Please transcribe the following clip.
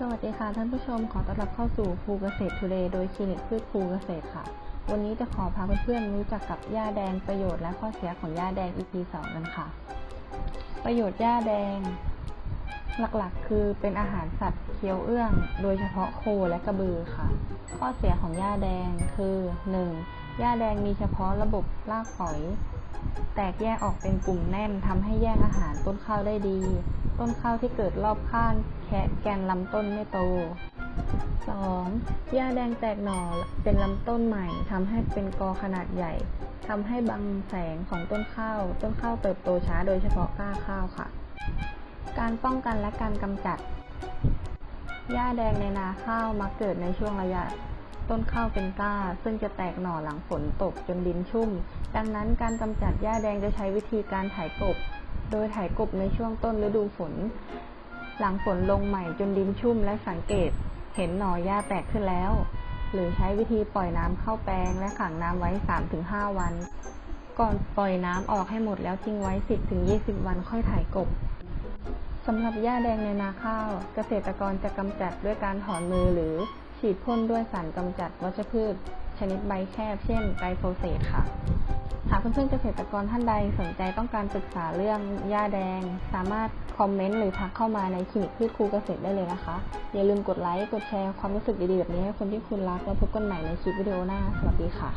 สวัสดีค่ะท่านผู้ชมขอต้อนรับเข้าสู่ครูเกษตรทูเดย์โดยคลินิกพืชครูเกษตรค่ะ วันนี้จะขอพาเพื่อนๆรู้จักกับหญ้าแดงประโยชน์และข้อเสียของหญ้าแดง EP 2กันค่ะ ประโยชน์หญ้าแดง หลักๆ คือเป็นอาหารสัตว์เคี้ยวเอื้อง โดยเฉพาะโคและกระบือค่ะ ข้อเสียของหญ้าแดงคือ 1. หญ้าแดงมีเฉพาะระบบรากฝอย แตกแยกออกเป็นกลุ่มแน่นทำให้แยกอาหารต้นข้าวได้ดี ต้นข้าวที่เกิดรอบข้าง คะแกนลำต้นไม่โต 2. หญ้าแดงแตกหน่อเป็นลำต้นใหม่ทำให้เป็นกอขนาดใหญ่ทำให้บังแสงของต้นข้าว ต้นข้าวเติบโตช้าโดยเฉพาะก้าข้าวค่ะ การป้องกันและการกำจัด หญ้าแดงในนาข้าวมักเกิดในช่วงระยะ ต้นข้าวเป็นก้า ซึ่งจะแตกหน่อหลังฝนตกจนดินชุ่ม ดังนั้นการกำจัดหญ้าแดงจะใช้วิธีการไถกบ โดยไถกบในช่วงต้นฤดูฝน หลังฝนลงใหม่จนดินชุ่มและสังเกต เห็นหน่อหญ้าแตกขึ้นแล้ว หรือใช้วิธีปล่อยน้ำเข้าแปลงและขังน้ำไว้ 3-5 วัน ก่อนปล่อยน้ำออกให้หมดแล้วทิ้งไว้ 10-20 วันค่อยไถกบสำหรับหญ้าแดงในนาข้าว เกษตรกรจะกำจัดด้วยการถอนมือหรือฉีดพ่นด้วยสารกำจัดวัชพืช ชนิดใบแคบ เช่นไกลโฟเสตค่ะ หากเพื่อนๆเกษตรกรท่านใดสนใจต้องการศึกษาเรื่องหญ้าแดง สามารถคอมเมนต์หรือทักเข้ามาในคลินิกพืชครูเกษตรได้เลยนะคะ อย่าลืมกดไลค์กดแชร์ความรู้สึกดีๆแบบนี้ให้คนที่คุณรักแล้วพบกันใหม่ในคลิปวิดีโอหน้า สวัสดีค่ะ